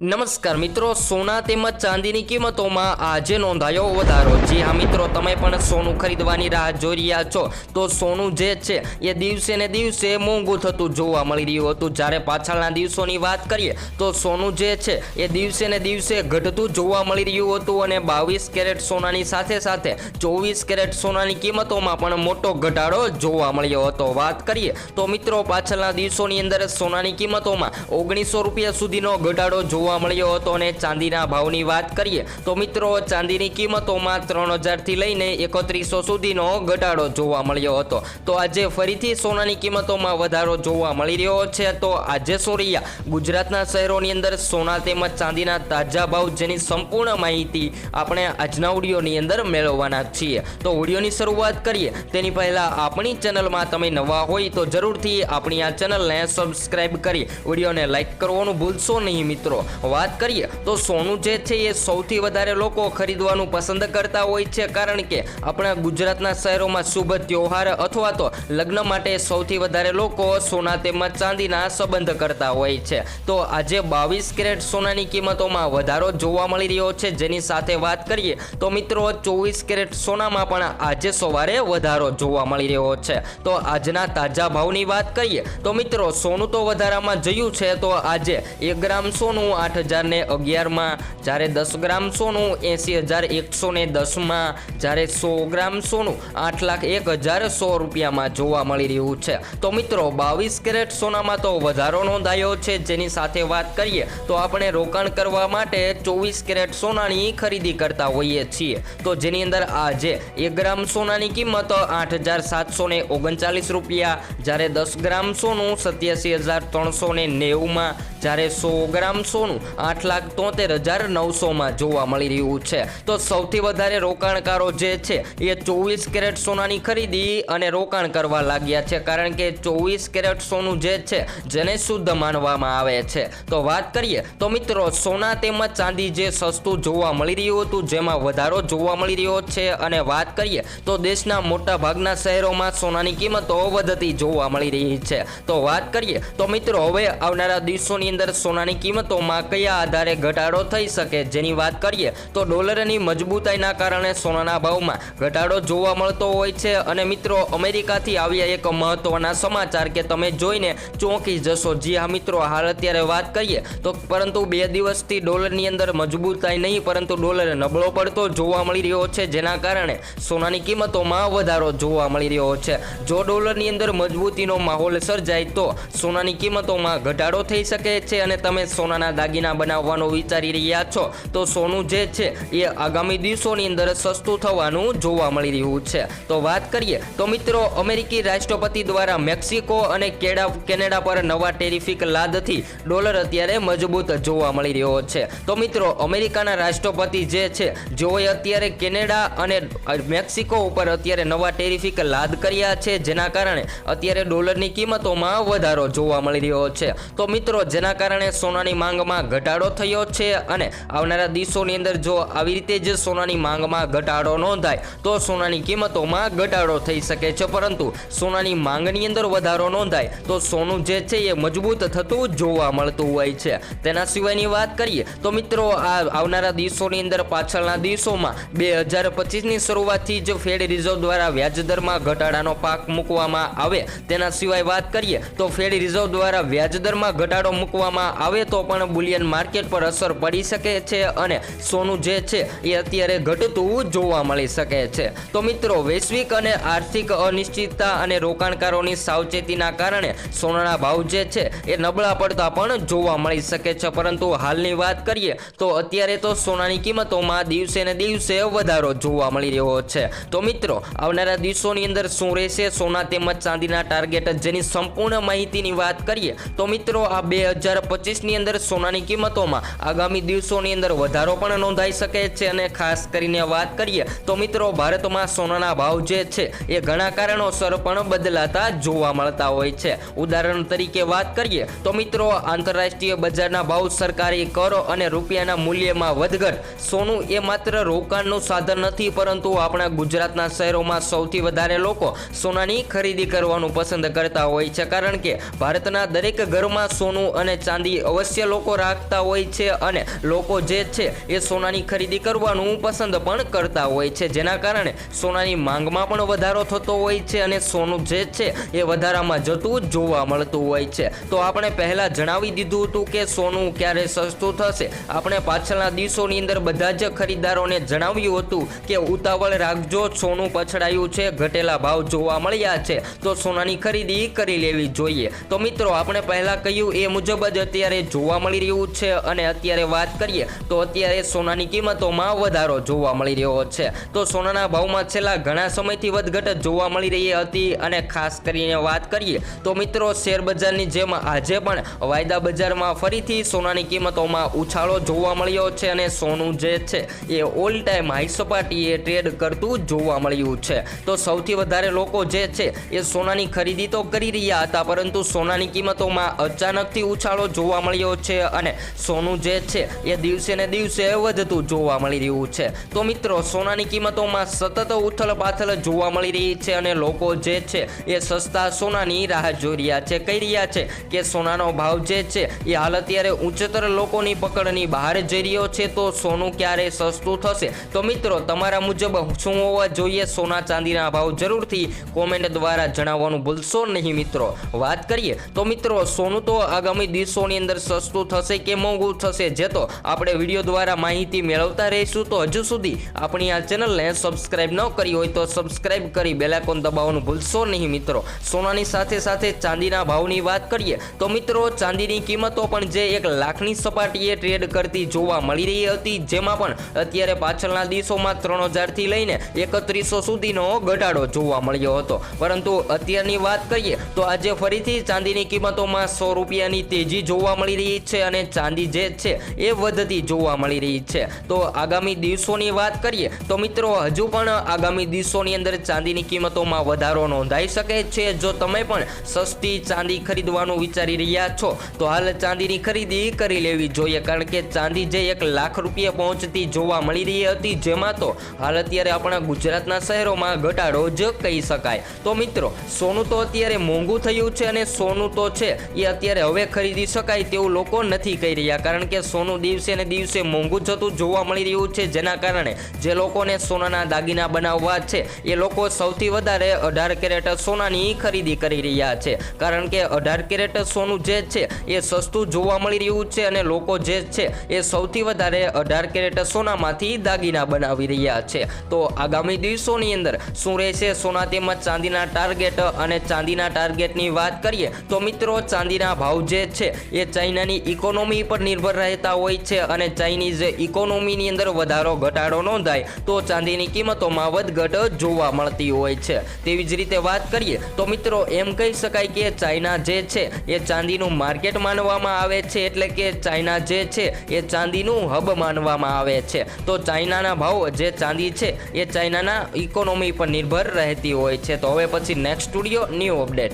નમસ્કાર મિત્રો, સોના તેમજ ચાંદીની કિંમતોમાં આજે નોંધાયો વધારો. જી હા મિત્રો, તમે પણ સોનું ખરીદવાની રાહ જોઈ રહ્યા છો. તો સોનું જે છે, એ દિવસે ને દિવસે મોંઘું થતું જોવા મળી રહ્યું હતું. જ્યારે પાછળના દિવસોની વાત કરીએ, તો સોનું જે છે, એ દિવસે ને દિવસે ઘટતું જોવા મળી રહ્યું હતું અને બાવીસ કેરેટ સોનાની સાથે સાથે ચોવીસ કેરેટ સોનાની કિંમતોમાં પણ મોટો ઘટાડો જોવા મળ્યો હતો. વાત કરીએ, તો મિત્રો, પાછળના દિવસોની અંદર સોનાની કિંમતોમાં ઓગણીસો રૂપિયા સુધીનો ઘટાડો જોવા મળ્યો હતો અને ચાંદીના ભાવની વાત કરીએ તો મિત્રો, ચાંદીની કિંમતોમાં ત્રણ હજારથી લઈને એકત્રીસો સુધીનો ઘટાડો જોવા મળ્યો હતો. તો આજે ફરીથી સોનાની કિંમતોમાં વધારો જોવા મળી રહ્યો છે. તો આજે સોરિયા, ગુજરાતના શહેરોની અંદર સોના તેમજ ચાંદીના તાજા ભાવ જેની સંપૂર્ણ માહિતી આપણે આજના ઓડિયોની અંદર મેળવવાના છીએ. તો ઓડિયોની શરૂઆત કરીએ. તેની પહેલાં આપણી ચેનલમાં તમે નવા હોય તો જરૂરથી આપણી આ ચેનલને સબસ્ક્રાઇબ કરી ઓડિયોને લાઈક કરવાનું ભૂલશો નહીં મિત્રો. વાત કરીએ, તો સોનું જે છે એ સૌથી વધારે લોકો ખરીદવાનું પસંદ કરતા હોય છે, કારણ કે આપણા ગુજરાતના શહેરોમાં શુભ ત્યોહાર અથવા તો લગ્ન માટે સૌથી વધારે લોકો સોના તેમજ ચાંદીના સંબંધ કરતા હોય છે. તો આજે બાવીસ કેરેટ સોનાની કિંમતોમાં વધારો જોવા મળી રહ્યો છે, જેની સાથે વાત કરીએ, તો મિત્રો ચોવીસ કેરેટ સોનામાં પણ આજે સવારે વધારો જોવા મળી રહ્યો છે. તો આજના તાજા ભાવની વાત કરીએ, તો મિત્રો સોનું તો વધારામાં જયું છે, તો આજે એક ગ્રામ સોનું આઠ હજાર ને અગિયારમાં, જ્યારે દસ ગ્રામ સોનું એંસી હજાર એકસો ને દસમાં, જ્યારે સો ગ્રામ સોનું, આઠ લાખ એક હજાર સો રૂપિયામાં જોવા મળી રહ્યું છે. તો મિત્રો, બાવીસ કેરેટ સોનામાં તો વધારો નોંધાયો છે. જેની સાથે વાત કરીએ, તો આપણે રોકાણ કરવા માટે ચોવીસ કેરેટ સોનાની ખરીદી કરતા હોઈએ છીએ. તો જેની અંદર આજે એક ગ્રામ સોનાની કિંમત આઠ હજાર સાતસો ઓગણચાલીસ રૂપિયા, જ્યારે દસ ગ્રામ સોનું સત્યાસી હજાર ત્રણસો ને નેવુંમાં જ્યારે સો ગ્રામ સોનું આઠ લાખ તોતેર હજાર નવસોમાં જોવા મળી રહ્યું છે. તો સૌથી વધારે રોકાણકારો જે છે, એ ચોવીસ કેરેટ સોનાની ખરીદી અને રોકાણ કરવા લાગ્યા છે. કારણ કે ચોવીસ કેરેટ સોનું જે છે, જેને શુદ્ધ માનવામાં આવે છે. તો વાત કરીએ, તો મિત્રો, સોના તેમજ ચાંદી જે સસ્તું જોવા મળી રહ્યું હતું, જેમાં વધારો જોવા મળી રહ્યો છે. અને વાત કરીએ, તો દેશના મોટા ભાગના શહેરોમાં સોનાની કિંમતો વધતી જોવા મળી રહી છે. તો વાત કરીએ, તો મિત્રો, હવે આવનારા દિવસોની અંદર સોનાની કિંમતોમાં કયા આધારે ઘટાડો થઈ શકે જેની વાત કરીએ તો ડોલરની મજબૂતાઈના કારણે સોનાના ભાવમાં ઘટાડો જોવા મળતો હોય છે અને મિત્રો, અમેરિકાથી આવ્યા એક મહત્વના સમાચાર કે તમે જોઈને ચોંકી જશો. જી હા મિત્રો, હાલ અત્યારે વાત કરીએ તો પરંતુ બે દિવસથી ડોલરની અંદર મજબૂતાઈ નહીં, પરંતુ ડોલર નબળો પડતો જોવા મળી રહ્યો છે, જેના કારણે સોનાની કિંમતોમાં વધારો જોવા મળી રહ્યો છે. જો ડોલરની અંદર મજબૂતીનો માહોલ સર્જાય તો સોનાની કિંમતોમાં ઘટાડો થઈ શકે છે અને તમે સોનાના દાગીના બનાવવાનું વિચારી રહ્યા છો, તો સોનું જે છે એ આગામી દિવસોની અંદર સસ્તું થવાનું જોવા મળી રહ્યું છે. તો વાત કરીએ, તો મિત્રો, અમેરિકી રાષ્ટ્રપતિ દ્વારા મેક્સિકો અને કેડા, કેનેડા પર નવા ટેરિફિક લાદથી ડોલર અત્યારે મજબૂત જોવા મળી રહ્યો છે. તો મિત્રો, અમેરિકાના રાષ્ટ્રપતિ જે છે, જેઓએ અત્યારે કેનેડા અને મેક્સિકો ઉપર અત્યારે નવા ટેરિફિક લાદ કર્યા છે, જેના કારણે અત્યારે ડોલરની કિંમતોમાં વધારો જોવા મળી રહ્યો છે. તો મિત્રો, જેના કારણે સોનાની માંગમાં ઘટાડો થયો છે અને આવનારા દિવસોની અંદર જો આવી રીતે જ સોનાની માંગમાં ઘટાડો નોંધાય, તો સોનાની કિંમતોમાં ઘટાડો થઈ શકે છે. પરંતુ સોનાની માંગની અંદર વધારો નોંધાય, તો સોનું જે છે એ મજબૂત થતું જોવા મળતું હોય છે. તેના સિવાયની વાત કરીએ, તો મિત્રો, આ આવનારા દિવસોની અંદર પાછળના દિવસોમાં બે હજાર પચીસની શરૂઆતથી જ ફેડ રિઝર્વ દ્વારા વ્યાજદરમાં ઘટાડાનો પાક મૂકવામાં આવે. તેના સિવાય વાત કરીએ, તો ફેડ રિઝર્વ દ્વારા વ્યાજદરમાં ઘટાડો મૂકવામાં આવે તો પણ બુલિયન માર્કેટ પર અસર પડી શકે છે અને સોનું જે છે એ અત્યારે ઘટતું જોવા મળી શકે છે. તો મિત્રો, વૈશ્વિક અને આર્થિક અનિશ્ચિતતા અને રોકાણકારોની સાવચેતીના કારણે સોનાના ભાવ જે છે એ નબળા પડતા પણ જોવા મળી શકે છે. પરંતુ હાલની વાત કરીએ તો અત્યારે તો સોનાની કિંમતોમાં દિવસે ને દિવસે વધારો જોવા મળી રહ્યો છે. તો મિત્રો, આવનારા દિવસોની અંદર શું રહેશે? સોના તેમજ ચાંદીના ટાર્ગેટ જેની સંપૂર્ણ માહિતીની વાત કરીએ તો મિત્રો, આ બે હજાર પચીસની અંદર સોનાની કિંમતોમાં આગામી દિવસોની અંદર વધારો પણ નોંધાઈ શકે છે અને ખાસ કરીને વાત કરીએ તો મિત્રો ભારતમાં સોનાના ભાવ જે છે એ ઘણા કારણોસર પણ બદલાતા જોવા મળતા હોય છે. ઉદાહરણ તરીકે વાત કરીએ તો મિત્રો આંતરરાષ્ટ્રીય બજારના ભાવ સરકારી કરો અને રૂપિયાના મૂલ્યમાં વધઘટ. સોનું એ માત્ર રોકાણનું સાધન નથી, પરંતુ આપણા ગુજરાતના શહેરોમાં સૌથી વધારે લોકો સોનાની ખરીદી કરવાનું પસંદ કરતા હોય છે. કારણ કે ભારતના દરેક ઘરમાં સોનું અને ચાંદી અવશ્ય લોકો રાખતા હોય છે અને લોકો જે છે એ સોનાની ખરીદી કરવાનું પસંદ પણ કરતા હોય છે. જેના કારણે સોનાની માંગમાં પણ વધારો થતો હોય છે અને સોનું જે છે એ વધારામાં જતું જોવા મળતું હોય છે. તો આપણે પહેલાં જણાવી દીધું હતું કે સોનું ક્યારે સસ્તું થશે. આપણે પાછળના દિવસોની અંદર બધા જ ખરીદદારોને જણાવ્યું હતું કે ઉતાવળ રાખજો, સોનું પછડાયું છે, ઘટેલા ભાવ જોવા મળ્યા છે. તો સોનાની ખરીદી કરી લેવી જોઈએ. તો મિત્રો, આપણે પહેલાં કહ્યું એ મુજબ જ અત્યારે જોવા મળી રહ્યું છે અને અત્યારે વાત કરીએ તો અત્યારે સોનાની કિંમતોમાં વધારો જોવા મળી રહ્યો છે. તો સોનાના ભાવમાં છેલ્લા ઘણા સમયથી વધઘટ જોવા મળી રહી હતી અને ખાસ કરીને વાત કરીએ તો મિત્રો શેર બજારની જેમ આજે પણ વાયદા બજારમાં ફરીથી સોનાની કિંમતોમાં ઉછાળો જોવા મળ્યો છે અને સોનું જે છે એ ઓલ ટાઈમ હાઈ સપાટીએ ટ્રેડ કરતું જોવા મળ્યું છે. તો સૌથી વધારે લોકો જે છે એ સોનાની ખરીદી તો કરી રહ્યા હતા, પરંતુ સોનાની કિંમતોમાં અચાનકથી ઉછાળો જોવા મળ્યો છે અને સોનું જે છે એ દિવસે ને દિવસે વધતું જોવા મળી રહ્યું છે. તો મિત્રો, સોનાની કિંમતોમાં સતત ઉથલ પાથલ જોવા મળી રહી છે અને લોકો જે છે એ સસ્તા સોનાની રાહ જોઈ રહ્યા છે. કહી રહ્યા છે કે સોનાનો ભાવ જે છે એ હાલ અત્યારે ઉચ્ચતર લોકોની પકડની બહાર જઈ રહ્યો છે. તો સોનું ક્યારે સસ્તું થશે? તો મિત્રો, તમારા મુજબ શું હોવા જોઈએ? સોના ચાંદીના ભાવ જરૂરથી કોમેન્ટ દ્વારા જણાવવાનું ભૂલશો નહીં મિત્રો. વાત કરીએ તો મિત્રો, સોનું તો આગામી દિવસોની અંદર સસ્તું થશે કે મોંઘું થશે જે તો આપણે વીડિયો દ્વારા માહિતી મેળવતા રહીશું. તો હજુ સુધી આપણી આ ચેનલને સબસ્ક્રાઇબ ન કરી હોય તો સબસ્ક્રાઇબ કરી બેલાકોન દબાવવાનું ભૂલશો નહીં મિત્રો. સોનાની સાથે સાથે ચાંદીના ભાવની વાત કરીએ તો મિત્રો ચાંદીની કિંમતો પણ જે એક લાખની સપાટીએ ટ્રેડ કરતી જોવા મળી રહી હતી, જેમાં પણ અત્યારે પાછળના દિવસોમાં ત્રણ હજારથી લઈને એકત્રીસો સુધીનો ઘટાડો જોવા મળ્યો હતો. પરંતુ અત્યારની વાત કરીએ તો આજે ફરીથી ચાંદીની કિંમતોમાં સો રૂપિયાની તેજી જોવા મળી રહી છે અને ચાંદી જે છે એ વધતી જોવા મળી રહી છે. તો આગામી દિવસોની વાત કરીએ તો મિત્રો, હજુ પણ આગામી દિવસોની અંદર ચાંદીની કિંમતોમાં વધારો નોંધાઈ શકે છે. જો તમે પણ સસ્તી ચાંદી ખરીદવાનું વિચારી રહ્યા છો, તો હાલ ચાંદીની ખરીદી કરી લેવી જોઈએ, કારણ કે ચાંદી જે એક લાખ રૂપિયા પહોંચતી જોવા મળી રહી હતી, જેમાં તો હાલ અત્યારે આપણા ગુજરાતના શહેરોમાં ઘટાડો જ કહી શકાય. તો મિત્રો, સોનું તો અત્યારે મોંઘું થયું છે અને સોનું તો છે, એ અત્યારે હવે ખરીદી શકાય તેવું લોકો નથી કહી રહ્યા. કારણ કે સોનું દિવસે ને દિવસે મોંઘું જતું જોવા મળી રહ્યું છે. જેના કારણે જે લોકોને સોનાના દાગીના બનાવવા છે, એ લોકો સૌથી વધારે અઢાર કેરેટ સોનાની ખરીદી કરી રહ્યા છે. કારણ કે અઢાર કેરેટ સોનું જે છે, એ સસ્તું જોવા મળી રહ્યું છે અને લોકો જે છે, એ સૌથી વધારે અઢાર કેરેટ સોનામાંથી દાગીના બનાવી રહ્યા છે. તો આગામી દિવસોની અંદર શું રહેશે? સોના તેમજ ચાંદીના ટાર્ગેટ અને ચાંદીના ટાર્ગેટની વાત કરીએ, તો મિત્રો ચાંદીના ભાવ જે એ ચાઇનાની ઇકોનોમી પર નિર્ભર રહેતા હોય છે અને ચાઇનીઝ ઇકોનોમીની અંદર વધારો ઘટાડો નોંધાય તો ચાંદીની કિંમતોમાં વધઘટ જોવા મળતી હોય છે. તેવી જ રીતે વાત કરીએ તો મિત્રો એમ કહી શકાય કે ચાઇના જે છે એ ચાંદીનું માર્કેટ માનવામાં આવે છે એટલે કે ચાઇના જે છે એ ચાંદીનું હબ માનવામાં આવે છે. તો ચાઇનાના ભાવ જે ચાંદી છે એ ચાઇનાના ઇકોનોમી પર નિર્ભર રહેતી હોય છે. તો હવે પછી નેક્સ્ટ સ્ટુડિયો ન્યૂ અપડેટ